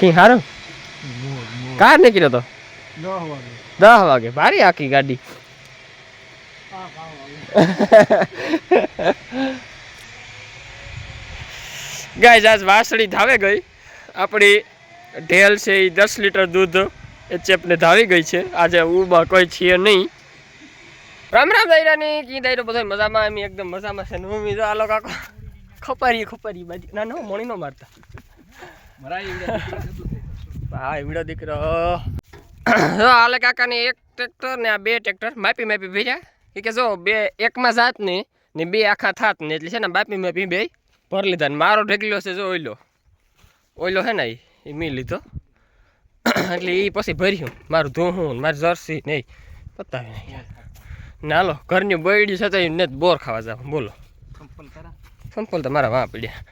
કઈ સારું કાર નીકળ્યો તો? દસ વાગે. ભારી આખી ગાડી. ગાય આજ વાસળી ધાવે ગઈ. આપણી ઢેલ છે એ દસ લીટર દૂધ એ ચેપને ધાવી ગઈ છે. આજે ઉમાં કોઈ છીએ નહીં. રામ રામ દાયરાની કી દાયરો બધો મજામાં? એમ એકદમ મજામાં છે ને મમ્મી જો આ લોકો ખપારી ખપારી બાજુ. ના નો મણી નો મારતા. હા એવડો દીકરો. આલે કાકાની એક ટ્રેક્ટર ને આ બે ટ્રેક્ટર. માપી માપી ભેજા એ કે જો બે એકમાં જાત ને ને બે આખા થાત ને એટલે છે ને માપી માપી બે ભર લીધા ને. મારો ઢેકલ્યો છે જો ઓઈલો ઓઈલો છે ને એ મી લીધો. એટલે એ પછી ભર્યું. મારું ધોહું ને મારી જર્સી નહીં પતાવી નહીં નાલો ઘરની બળડી છે તો એને બોર ખાવા જાવ. બોલો. સંપલ તો મારા વાં પડ્યા.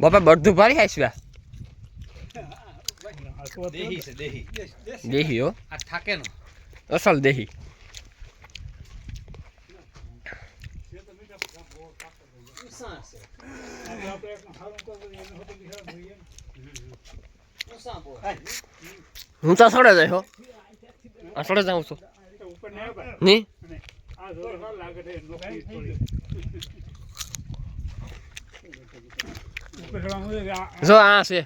બાપા બધું ભારી હાઈસવા દેહી છે દેહી. દેહી હો. આ થાકે નો અસલ દેહી. હું તો સડે જાય હો. આ સડે જાઉં છું. ની? જો આ છે.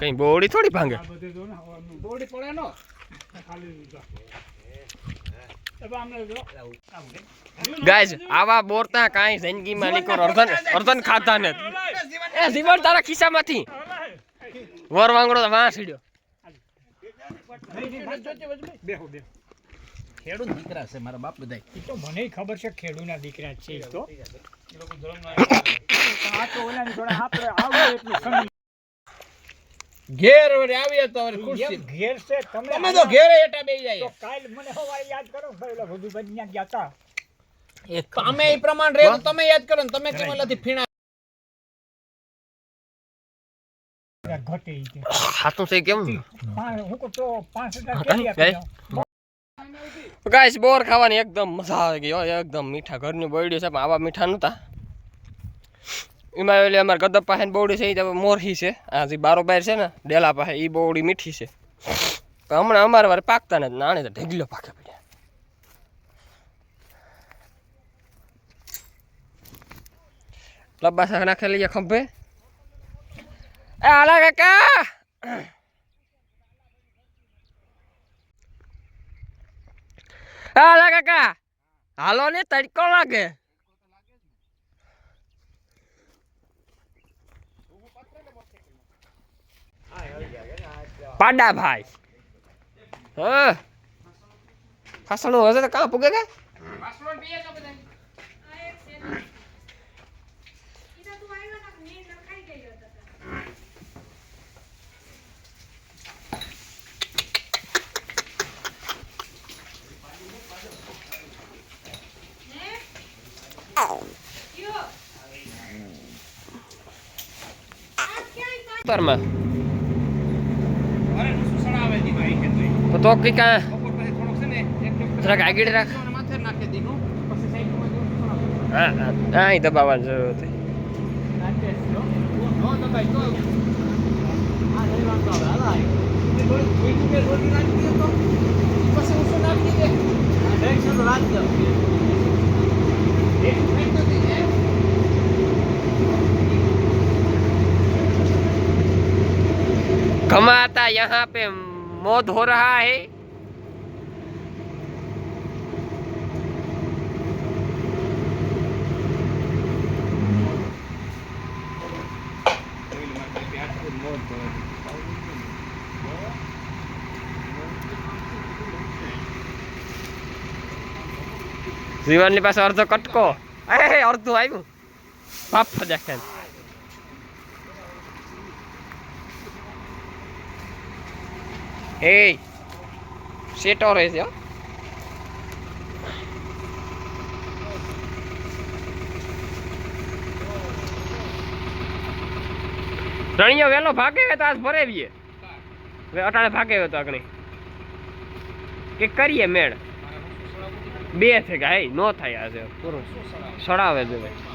કઈ બોડી થોડી ભાંગે? બોડી પડે નો ગાઈઝ આવા બોરતા કાંઈ જિંદગીમાં નીકળ. અર્ધન અર્ધન ખાતા ને. એ જીવન તારા ખિસ્સામાંથી. વર વાંગડો તો વાં સીડ્યો ખેડૂત દીકરા છે મારા બાપ બધા ઈ તો મને ખબર છે ખેડૂના દીકરા છે ઈ તો. આ તો ઓલાની જોડે આપણે આવડે એટલું સમજ ઘેર વડે આવીએ તો વળી ખુરશી ઘેર છે તમે તમે તો ઘેરે એટા બેહી તો કાલ મને હવારે યાદ કરો પેલા બધું બન્યા ગયા તા અમે એ પ્રમાણ રહે તો તમે યાદ કરો ને તમે કેમ નથી ફીણા ઘટે હાથું છે કેમ હું કહું તો પાંચ હજાર. ગાઈસ બોર ખાવાની એકદમ મજા આવી ગઈ એકદમ મીઠા. ઘરની બોયડી છે પણ આવા મીઠા નહોતા. એમાં ઓલી અમારે ગદપ પાસે બોવડી છે એ મોરહી છે. આ જે બારોબાર છે ને, ડેલા પાસે એ બોવડી મીઠી છે. તો હમણાં અમારે વારે પાકતા ને નાણે તો ઢેગલો પાકે પડ્યા. લબ્બા શાક નાખે લઈએ ખંભે. એ હાલા કાકા! હાલા કાકા! હાલો ને તડકો લાગે. પાડા ભાઈ. હા? ફાસણું હશે તો કાં પૂગે કે? કે તો કઈ કાં જરાક આગળ રાખ. હા હા અહીં દબાવવાની જરૂર હતી. હો. નાખી દે પછી દે. ડાયરેક્શન રાખ દે. कमाता यहाँ पे मौत हो रहा है જીવનની પાસે અડધો કટકો એ અડધું આવ્યું બાપ દેખાય એ શેટો રહેશે હો રણિયો વેલો ભાગે તો આજ ભરેવીએ. અટાણે ભાગે તો આગળ. કે કરીએ મેળ? બે છે કે હાઈ નો થાય આજે. પૂરું. સડાવે છે ભાઈ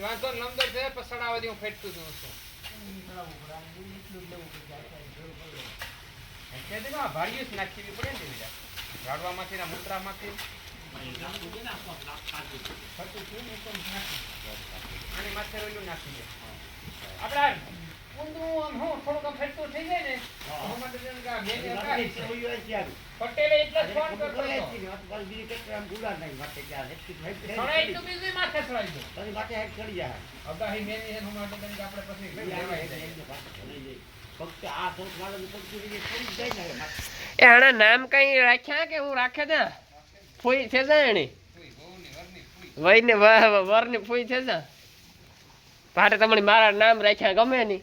વાંધો નંબર છે પણ સડાવવા હું ફેટતું હતું છું. અત્યારે તો આ ભાડિયું જ નાખી દેવી પડે ને બીજા ઝાડવામાંથી ના મૂત્રામાંથી આની માથે ઓલું નાખી દે. આપણે હું થોડુંક થઈ જાય ને તો બીજું માથે દો. અગાહી મેની ને જાય. એ આના નામ કઈ રાખ્યા કે હું રાખે ત્યાં ફૂઈ છે જાણી ફૂઈ, વરની ફૂઈ. વઈ ને વરની ફૂઈ છે જા પાટે તમને મારા નામ રાખ્યા ગમે નહીં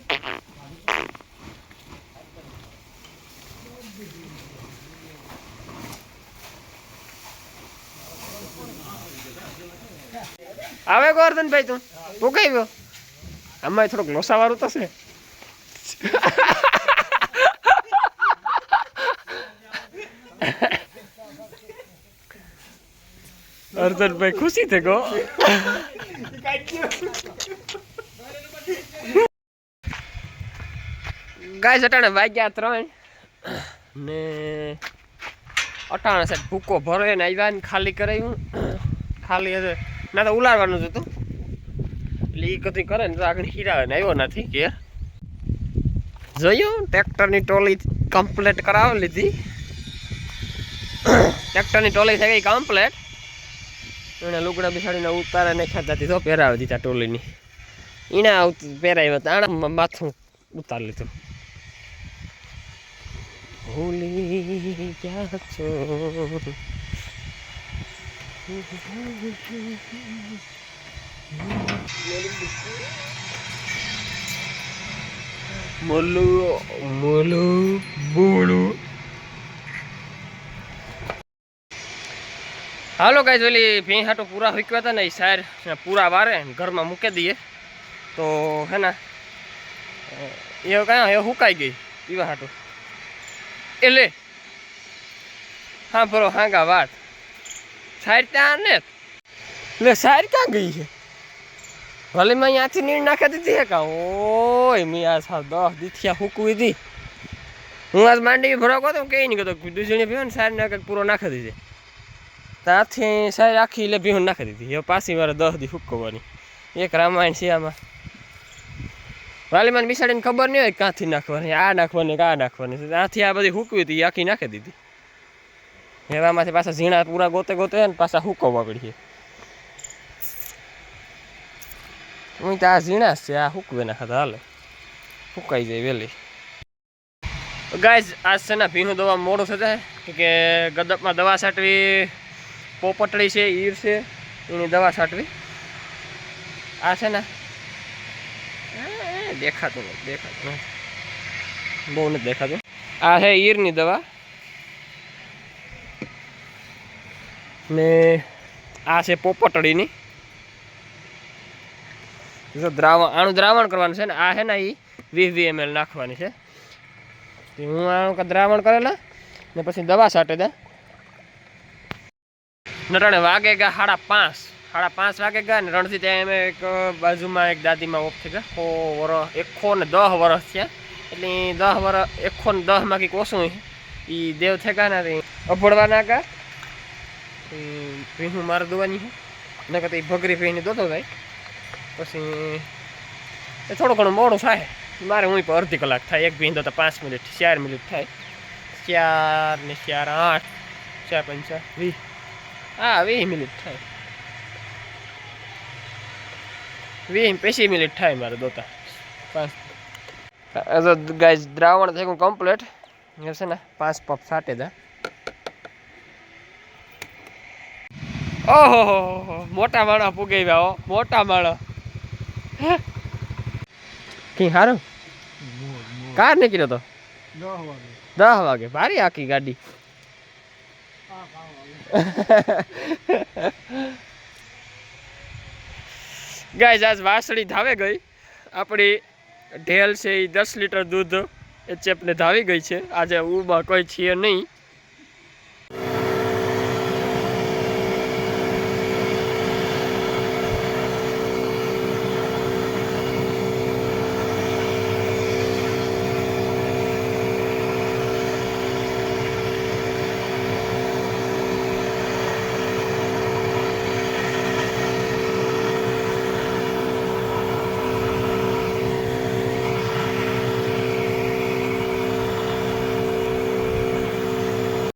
આવે ગોરધનભાઈ તું? તું કઈ ગયો આમાં થોડોક લોસાવાળું તો છે. અર્જનભાઈ ખુશી થઈ ગયો. ગાય અટાણે વાગ્યા ત્રણ. ને અટાણે સાહેબ ભૂકો ભરો ને આવ્યા ને ખાલી કરાવ્યું ખાલી હશે ના, તો ઉલાડવાનું જ હતું. એટલે એ કદી કરે ને તો આગળ હીરા ને આવ્યો નથી કે જોયું, ટ્રેક્ટરની ટોલી કમ્પ્લેટ કરાવી લીધી. ટ્રેક્ટરની ટોલી થઈ ગઈ કમ્પ્લેટ એણે લુગડા બિસાડીને ઉતારે ને ખાતા તો પહેરાવી દીધા ટોલીની. એના પહેરાવ્યા હતા. આણા માથું ઉતારી લીધું. ભૂલી ગયા છો. મોલું મોલું, બોલું. હાલો કાંઈ જોલી ભેં હાટો પૂરા હુકવ્યા હતા ને એ પૂરા વારે ઘરમાં મૂકી દઈએ. તો હે ને, એ કાંઈ એ હુકાઈ ગઈ પીવા હાટો. એટલે હા બરો હાંગા વાત. સાર ત્યાં ને એટલે સાર ક્યાં ગઈ છે? ભલે મેં અહીંયાથી નીર નાખી દીધી હે કા? ઓય, મેં આ સાવ દસ દીથિયા ફૂકવી દી હું આજ માંડી ભરો કહો તો કઈ નહીં કહેતો દૂધણી પીવો ને સાર નાખે પૂરો નાખી દીધી. ત્યાંથી સાર આખી એટલે ભીહું નાખી દીધી. એ પાછી મારે દસ દી ફૂકવાની. એક રામાયણ છે આમાં. વાલીમાં બિસાડીને ખબર નહીં હોય ક્યાંથી નાખવાની, આ નાખવાની આ નાખવાની. ત્યાંથી આ બધી હૂકવી હતી આખી નાખી દીધી. એવામાંથી પાછા ઝીણા પૂરા ગોતે ગોતે ને પાછા હુકો પડીએ હું તો આ ઝીણા છે, આ હુકવે નાખતા હાલે. હુકાઈ જાય વહેલી ગાય આજ છે ને, ભીનું દવા મોડું થશે કે ગદપમાં દવા છાંટવી પોપટળી છે, ઈર છે, એની દવા છાંટવી. આ છે ને દેખાતું નથી, દેખાતું બહુ નથી દેખાતું. આ છે ઈરની દવા. ને આ છે પોપટડીની. જો દ્રાવણ આનું દ્રાવણ કરવાનું છે ને, આ છે ને એ વીસ વી એમએલ નાખવાની છે. હું આનું દ્રાવણ કરેલા ને પછી દવા છાંટે દે. નટાણે વાગે ગયા સાડા પાંચ. સાડા પાંચ વાગે ગયા ને રણથી ત્યાં અમે એક બાજુમાં એક દાદીમાં ઓફ થઈ ગયા. સો એકસો ને દસ વરસ થયા. એટલે દહ વરસ એકસો ને દસમાં કંઈક ઓછું એ દેવ થઈ ગયા ને અભળવા ના ગયા ભીહું મારે દોવાની છે. નકર એ ભગરી ભીની દોતો જાય પછી એ થોડું ઘણું મોડું થાય. મારે હું પર અડધી કલાક થાય. એક ભીંદો તો પાંચ મિનિટ, ચાર મિનિટ થાય. ચાર ને ચાર, આઠ, ચાર પંચા વીસ. હા, વીસ મિનિટ થાય. વીસ પચીસ મિનિટ થાય મારે દોતા પાંચ. ગાય દ્રાવણ થઈ ગયું કમ્પ્લીટ છે ને? પાંચ પપ સાટે દા ઓહો મોટા માણસ પૂગી ગયા હો. મોટા માણસ કી હારું. કાર નીકળ્યો તો? દસ વાગે. ભારી આખી ગાડી. ગાય આજ વાસળી ધાવે ગઈ. આપણી ઢેલ છે એ દસ લીટર દૂધ એ ચેપને ધાવી ગઈ છે. આજે ઉમાં કોઈ છીએ નહીં.